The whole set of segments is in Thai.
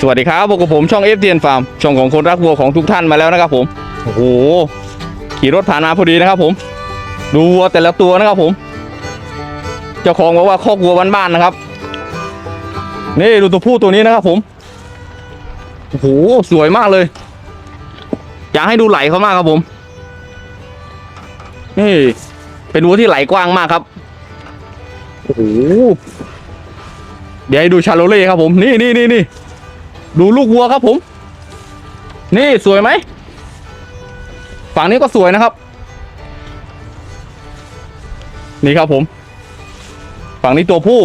สวัสดีครับพบกับผมช่อง f t n Farm ช่องของคนรักวัวของทุกท่านมาแล้วนะครับผมโอ้โหขี่รถผ่านมาพอดีนะครับผม ดูวัวแต่ละตัวนะครับผม เจ้าของบอกว่าคอกวัวบ้านๆนะครับ นี่ดูตัวผู้ตัวนี้นะครับผมโอ้โหสวยมากเลย อยากให้ดูไหลเขามากครับผม นี่ เป็นวัวที่ไหลกว้างมากครับโอ้โหเดี๋ยวให้ดูชาโลเล่ครับผม นี่นี่นี่นี่ ดูลูกวัวครับผม นี่สวยไหม ฝั่งนี้ก็สวยนะครับ นี่ครับผม ฝั่งนี้ตัวผู้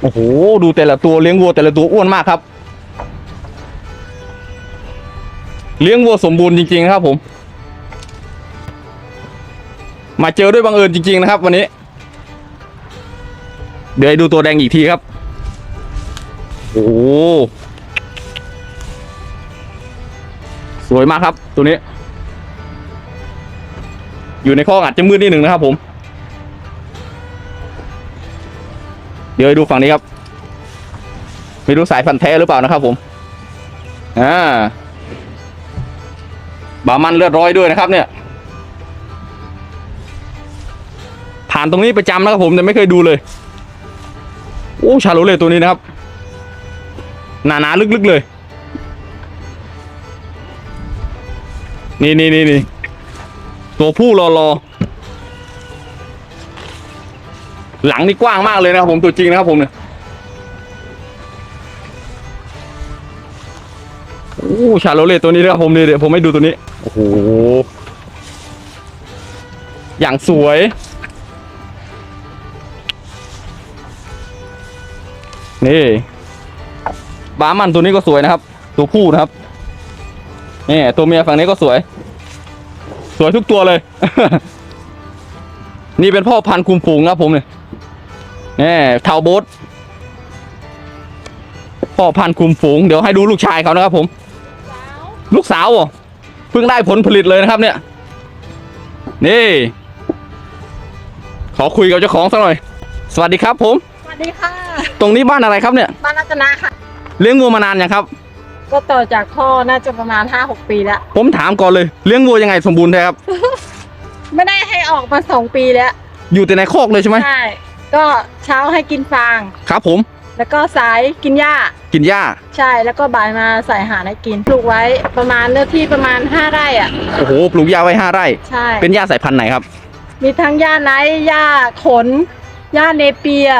โอ้โห ดูแต่ละตัวเลี้ยงวัวแต่ละตัวอ้วนมากครับ เลี้ยงวัวสมบูรณ์จริงๆนะครับผม มาเจอด้วยบังเอิญจริงๆนะครับ วันนี้ เดี๋ยวดูตัวแดงอีกทีครับ โอ้โหสวยมากครับตัวนี้ อยู่ในข้ออาจจะมืดนิดหนึ่งนะครับผม เดี๋ยวดูฝั่งนี้ครับ ไม่รู้สายพันธุ์แท้หรือเปล่านะครับผม อ่าบามันเลือดร้อยด้วยนะครับ เนี่ย ผ่านตรงนี้ประจำนะครับผมแต่ไม่เคยดูเลย โอ้ชาโลเล่ตัวนี้นะครับ หนาๆลึกๆเลย นี่นี่นี่นี่ตัวผู้รอรอหลังนี่กว้างมากเลยนะครับผมตัวจริงนะครับผมเนี่ยโอ้ชาโลเล่ตัวนี้นะครับผมนี่เดี๋ยวผมให้ดูตัวนี้โอ้โหอย่างสวย นี่ามันตัวนี้ก็สวยนะครับ ตัวผู้นะครับนี่ตัวเมียฝั่งนี้ก็สวย สวยทุกตัวเลย นี่เป็นพ่อพันธุ์คุมฝูงนะครับผมเนี่ยนี่เทาโบสพ่อพันธุ์คุมฝูง เดี๋ยวให้ดูลูกชายเขานะครับผม ลูกสาวเหรอเพิ่งได้ผลผลิตเลยนะครับ เนี่ย นี่ ขอคุยกับเจ้าของสักหน่อย สวัสดีครับผม สวัสดีค่ะ ตรงนี้บ้านอะไรครับเนี่ย บ้านรัตนาค่ะ เลี้ยงวัวมานานยังครับ ก็ต่อจากพ่อน่าจะประมาณ5-6ปีแล้ว ผมถามก่อนเลยเลี้ยงวัวยังไงสมบูรณ์แท้ครับ ไม่ได้ให้ออกมา2ปีแล้ว อยู่แต่ในคอกเลยใช่ไหมใช่ ก็เช้าให้กินฟาง ครับผม แล้วก็สายกินหญ้า กินหญ้า ใช่ แล้วก็บ่ายมาใส่อาหารให้กิน ปลูกไว้ประมาณเนื้อที่ประมาณ5ไร่อะ โอ้โห ปลูกหญ้าไว้ห้าไร่ ใช่ เป็นหญ้าสายพันธุ์ไหนครับ มีทั้งหญ้าไนท์หญ้าขนหญ้าเนเปีย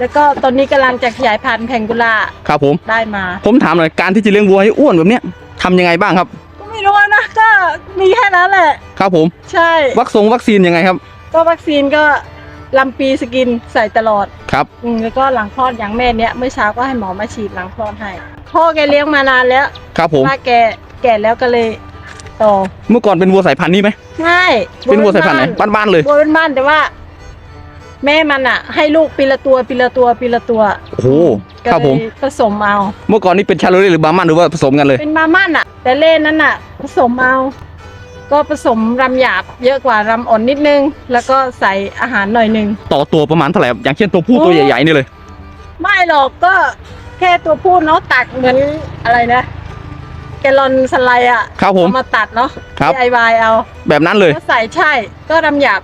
แล้วก็ตอนนี้กำลังจะขยายพันธุ์แพงกุลาครับผม ได้มา ผมถามหน่อยการที่จะเลี้ยงวัวให้อ้วนแบบเนี้ยทำยังไงบ้างครับ ก็ไม่รู้นะก็มีแค่นั้นแหละ ครับผม ใช่ วัคซงวัคซีนยังไงครับ ก็วัคซีนก็ลำปีสกินใส่ตลอดครับ อืมแล้วก็หลังคลอดอย่างแม่เนี้ยเมื่อเช้าก็ให้หมอมาฉีดหลังคลอดให้พ่อแกเลี้ยงมานานแล้วครับผมว่าแกแก่แล้วก็เลยต่อเมื่อก่อนเป็นวัวสายพันธุ์นี้ไหมใช่เป็นวัวสายพันธุ์ไหนบ้านๆเลยวัวเป็นบ้านแต่ว่า แม่มันอะ ให้ลูกปีละตัวปีละตัวปีละตัวโอ้โหก็ครับเลผม ยผสมเอา เมื่อก่อนนี่เป็นชาโลเล่หรือบาร์มันหรือว่าผสมกันเลย เป็นมาม่านอะ แต่เล่นนั้นอะ ผสมเอา ก็ผสมรำหยาบเยอะกว่ารำอ่อนนิดนึง แล้วก็ใส่อาหารหน่อยนึง ต่อตัวประมาณเท่าไหร่ครับอย่างเช่นตัวผู้ตัวโอ้ใหญ่ๆนี่เลย ไม่หรอกก็แค่ตัวพูดเนาะตักเหมือนอะไรนะ แกลลอนสไลด์อะครับผมเอามาตัดเนาะ ครับ DIY เอา แบบนั้นเลย ก็ใส่ใช่ก็รำหยาบ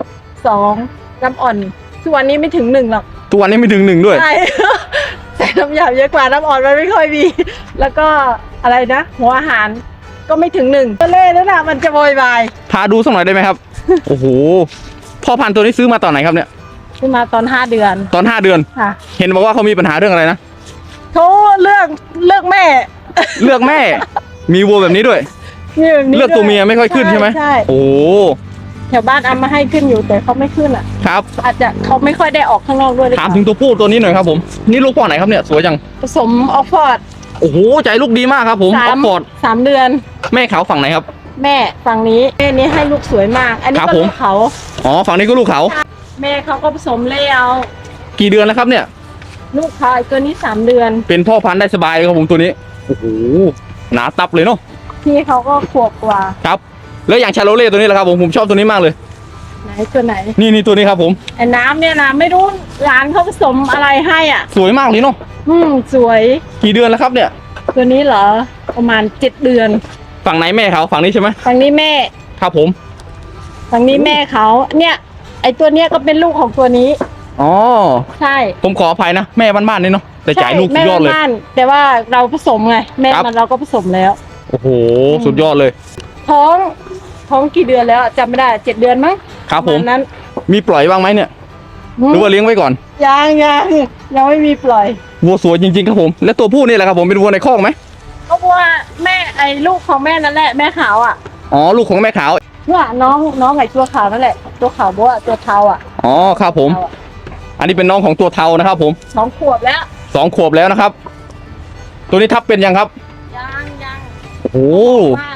สองรำอ่อน ทุกวันนี้ไม่ถึงหนึ่งหรอกทุกวันนี้ไม่ถึงหนึ่งด้วย ใช่ ใส่รำหยาบเยอะกว่ารำอ่อนมันไม่ค่อยมี แล้วก็อะไรนะ หัวอาหารก็ไม่ถึงหนึ่งก็เล่แล้วนะมันจะโวยวายพาดูสักหน่อยได้ไหมครับ โอ้โหพ่อพันธุ์ตัวนี้ซื้อมาตอนไหนครับเนี่ยขึ้นมาตอนห้าเดือนตอนห้าเดือน ค่ะเห็นบอกว่าเขามีปัญหาเรื่องอะไรนะเขาเลือกเลือกแม่ เลือกแม่ มีวัวแบบนี้ด้วย นี่แบบนี้เลือกตัวเมียไม่ค่อยขึ้นใช่ไหมใช่ โอ้โห แถวบ้านเอามาให้ขึ้นอยู่แต่เขาไม่ขึ้นอะ ครับ อาจจะเขาไม่ค่อยได้ออกข้างนอกด้วยหรือเปถามล่าถึงตัวผู้ตัวนี้หน่อยครับผม นี่ลูกพ่อไหนครับเนี่ยสวยจัง ผสมออกฟอร์ดโอ้โหใจลูกดีมากครับผมอสาอมฟฟอร์ดสามเดือน แม่เขาฝั่งไหนครับ แม่ฝั่งนี้แม่นี้ให้ลูกสวยมาก อันนี้ครับก็ผม ลูกเขา อ๋อฝั่งนี้ก็ลูกเขาแม่เขาก็ผสมเลี้ยวกี่เดือนแล้วครับเนี่ย ลูกเขาไอ้ตัวนี้สามเดือน เป็นพ่อพันธุ์ได้สบายเลยครับผมตัวนี้ โอ้โหหนาตับเลยเนาะ พี่เขาก็ขวบกว่า ครับ แล้วอย่างชาโลเล่ตัวนี้แหละครับผมผมชอบตัวนี้มากเลยนไหนตัวไหนนี่นี่ตัวนี้ครับผมไอ้น้ำเนี่ยนะไม่รู้ร้านเขาผสมอะไรให้อะ สวยมากเลยเนาะอืมสวย กี่เดือนแล้วครับเนี่ย ตัวนี้เหรอ ประมาณเจ็ดเดือน ฝั่งไหนแม่เขาฝั่งนี้ใช่ไหมฝั่งนี้แม่ ครับผม ฝั่งนี้แม่เขา เนี่ย ไอตัวเนี้ยก็เป็นลูกของตัวนี้ อ๋อ ใช่ผมขออภัยนะ แม่บ้านๆนี่เนาะแต่จ่ายลูกสุแม่ดยอดเลยบ้านๆแต่ว่าเราผสมไง แม่ครับ มันเราก็ผสมแล้ว โอ้โห สุดยอดเลย ท้องท้องกี่เดือนแล้วจำไม่ได้เจ็ดเดือนมั้งครับผม ปะาณนั้นมีปล่อยบ้างไหมเนี่ยหรือว่าเลี้ยงไว้ก่อนยังยังยังไม่มีปล่อยวัวสวยจริงๆครับผม และตัวผู้นี่แหละครับผมเป็นวัวในคอกไหมก็เพราะว่าแม่ไอ้ลูกของแม่นั่นแหละแม่ขาวอะอ๋อลูกของแม่ขาวเนี่ยน้องน้องไอ้ตัวขาวนั่นแหละ ตัวขาวบัวตัวเทาอะอ๋อครับผม เทาอะอันนี้เป็นน้องของตัวเทานะครับ ผมสองขวบแล้วสองขวบแล้วนะครับ ตัวนี้ทับเป็นยังครับยังยังโอ้โหว่าพวกที่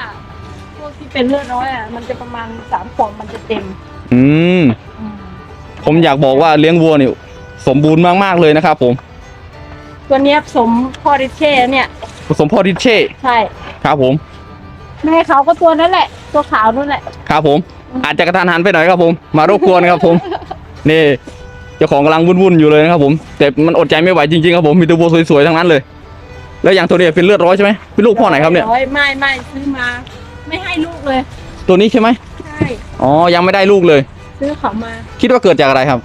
เป็นเลือดน้อยอะมันจะประมาณสามขวบมันจะเต็มอืม อืมผมอยากบอกว่าเลี้ยงวัวนี่สมบูรณ์มากๆเลยนะครับผมตัวเนี้ยผสมพอริเช่เนี่ย ผสมพ่อริเช่ใช่ครับผม แม่เขาก็ตัวนั่นแหละ ตัวขาวนั่นแหละ ครับผม อาจจะกระทันหันไปหน่อยครับผม มารบกวนครับผม นี่เจ้าของกำลังวุ่นๆอยู่เลยนะครับผม แต่มันอดใจไม่ไหวจริงๆครับผมมีตัววัวสวยๆทั้งนั้นเลย แล้วอย่างตัวนี้เป็นเลือดร้อยใช่ไหมเป็นลูกพ่อไหนครับเนี่ย ร้อยไม่ไม่ซื้อมา ไม่ให้ลูกเลย ตัวนี้ใช่ไหมใช่อ๋อยังไม่ได้ลูกเลย ซื้อเขามาคิดว่าเกิดจากอะไรครับ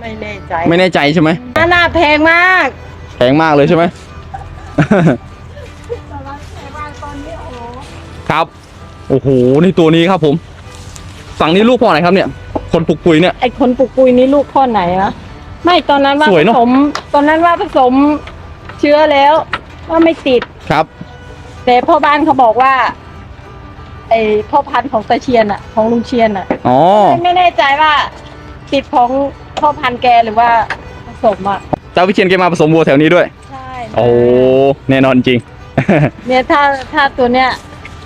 ไม่แน่ใจไม่แน่ใจใช่ไหมหน้าแพงมากแพงมากเลยใช่ไหมตอนแพงมากตอนนี้โอ้โหครับโอ้โหนี่ตัวนี้ครับผมฝั่งนี้ลูกพ่อไหนครับเนี่ย คนปลุกปุยเนี่ย ไอคนปลูกปุยนี่ลูกข้อไหนนะไม่ตอนนั้นว่าสผวยเนอะ สม ตอนนั้นว่าผสมเชื้อแล้ว ว่าไม่ติด ครับ แต่พ่อบ้านเขาบอกว่าไอพ่อพันธุ์ของตาเชียนอะ ของลุงเชียนอะอ๋อ ไม่ไม่แน่ใจว่า ติดของพ่อพันธุ์แกหรือว่าผสมอะตาวิเชียนแกมาผสมวัวแถวนี้ด้วย ใช่โอ้แน่นอนจริง เนี่ยถ้าถ้าตัวเนี้ย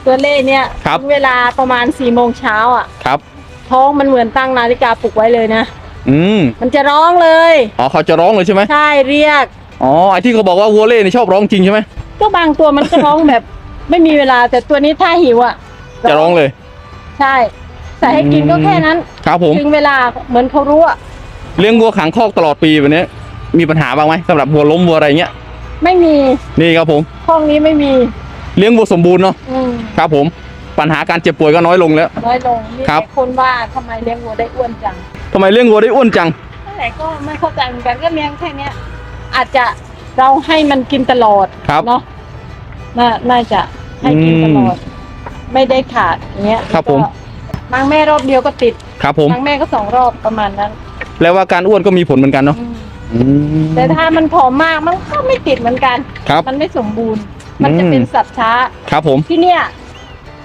ตัวเล่เนี่ยครับ ถึงเวลาประมาณสี่โมงเช้าอะ ครับ ท้องมันเหมือนตั้งนาฬิกาปลุกไว้เลยนะ อืมมันจะร้องเลย อ๋อเขาจะร้องเลยใช่ไหมใช่เรียก อ๋อไอที่เขาบอกว่าวัวเล่นี่ชอบร้องจริงใช่ไหม ก็บางตัวมันก็ร้องแบบ ไม่มีเวลาแต่ตัวนี้ถ้าหิวอะจะร้องเลย ใช่ใส่ให้กินก็แค่นั้นครับผมถึงเวลาเหมือนเขารู้อะเลี้ยงวัวขังคอกตลอดปีแบบนี้มีปัญหาบ้างไหมสำหรับวัวล้มวัวอะไรเงี้ย ไม่มีนี่ครับผมห้องนี้ไม่มี เลี้ยงวัวสมบูรณ์เนาะอืมครับผมปัญหาการเจ็บป่วยก็น้อยลงแล้วน้อยลงมีครับแต่คนว่าทำไมเลี้ยงวัวได้อ้วนจังทำไมเลี้ยงวัวได้อ้วนจังนั่นแหละก็ไม่เข้าใจเหมือนกันก็เลี้ยงแค่เนี้ยอาจจะ เราให้มันกินตลอดครับเนาะน่าน่าจะให้กินตลอด ไม่ได้ขาดอย่างเงี้ยครับผมก็บางแม่รอบเดียวก็ติดครับผมบางแม่ก็สองรอบประมาณนั้น แล้วว่าการอ้วนก็มีผลเหมือนกันเนาะอืมอืมแต่ถ้ามันผอมมากมันก็ไม่ติดเหมือนกันครับมันไม่สมบูรณ์ มันจะอืมเป็นสัตว์ช้า ครับผมที่เนี่ย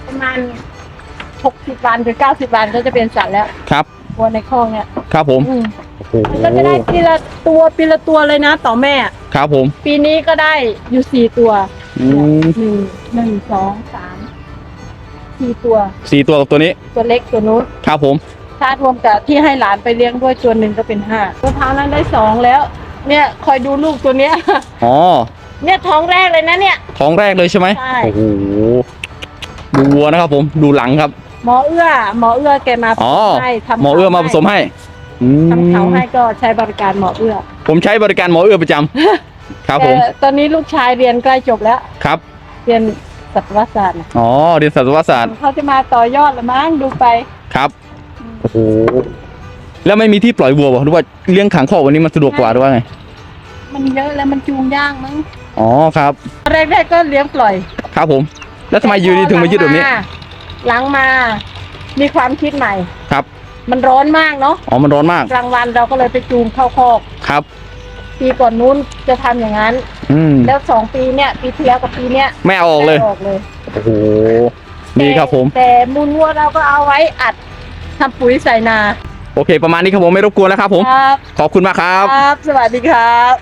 ประมาณหกสิบวันหรือเก้าสิบวันก็จะเป็นสัตว์แล้ว ครับวัวในคอกเนี่ย ครับผมอื มโอ้โหมันก็จะได้ปีละตัวปีละตัวเลยนะ ต่อแม่ ครับผม ปีนี้ก็ได้อยู่สี่ตัวอืมหนึ่งหนึ่งสองสามสี่ตัวสี่ตัวกับตัวนี้ ตัวเล็กตัวนู้นครับผม ถ้ารวมกับที่ให้หลานไปเลี้ยงด้วยตัวหนึ่งก็เป็นห้าตัวเท้านั้นได้สองแล้ว เนี่ยคอยดูลูกตัวเนี้ย อ๋อ เนี่ยท้องแรกเลยนะเนี่ย ท้องแรกเลยใช่ไหมใช่ โอ้โห ดูวัวนะครับผม ดูหลังครับ หมอเอื้อ หมอเอื้อแกมาผอ๋อสมให้ทำหมอเอื้อมาผสมให้อืม ทำเขาให้ก็ใช้บริการหมอเอื้อ ผมใช้บริการหมอเอื้อประจำ ครับผม แต่ตอนนี้ลูกชายเรียนใกล้จบแล้ว ครับ เรียนสัตวศาสตร์น่ะอ๋อ เรียนสัตวศาสตร์ เขาจะมาต่อยอดละมั้งดูไปครับ โอ้โห แล้วไม่มีที่ปล่อยวัวบ่หรือว่าเลี้ยงขังคอกวันนี้มันสะดวกกว่าหรือว่าไง มันเยอะแล้วมันจูงยากมั้งอ๋อ ครับ แรกๆก็เลี้ยงปล่อยครับผม แล้วทำไมอยูดีถึงมายึดแบบนี้ หลังมา มีความคิดใหม่ ครับ มันร้อนมากเนาะอ๋อมันร้อนมาก กลางวันเราก็เลยไปจูงเข้าคอก ครับ ปีก่อนนู้นจะทำอย่างนั้น อืมแล้วสองปีเนี่ย ปีที่แล้วกับปีเนี้ยไม่เอาออกเลย ไม่ออกเลยโอ้โหดีครับผม แต่แต่มูลวัวเราก็เอาไว้อัดทำปุ๋ยใส่นาโอเค ประมาณนี้ครับผมไม่รบกวนแล้วครับผม ครับขอบคุณมากครับ ครับ สวัสดีครับ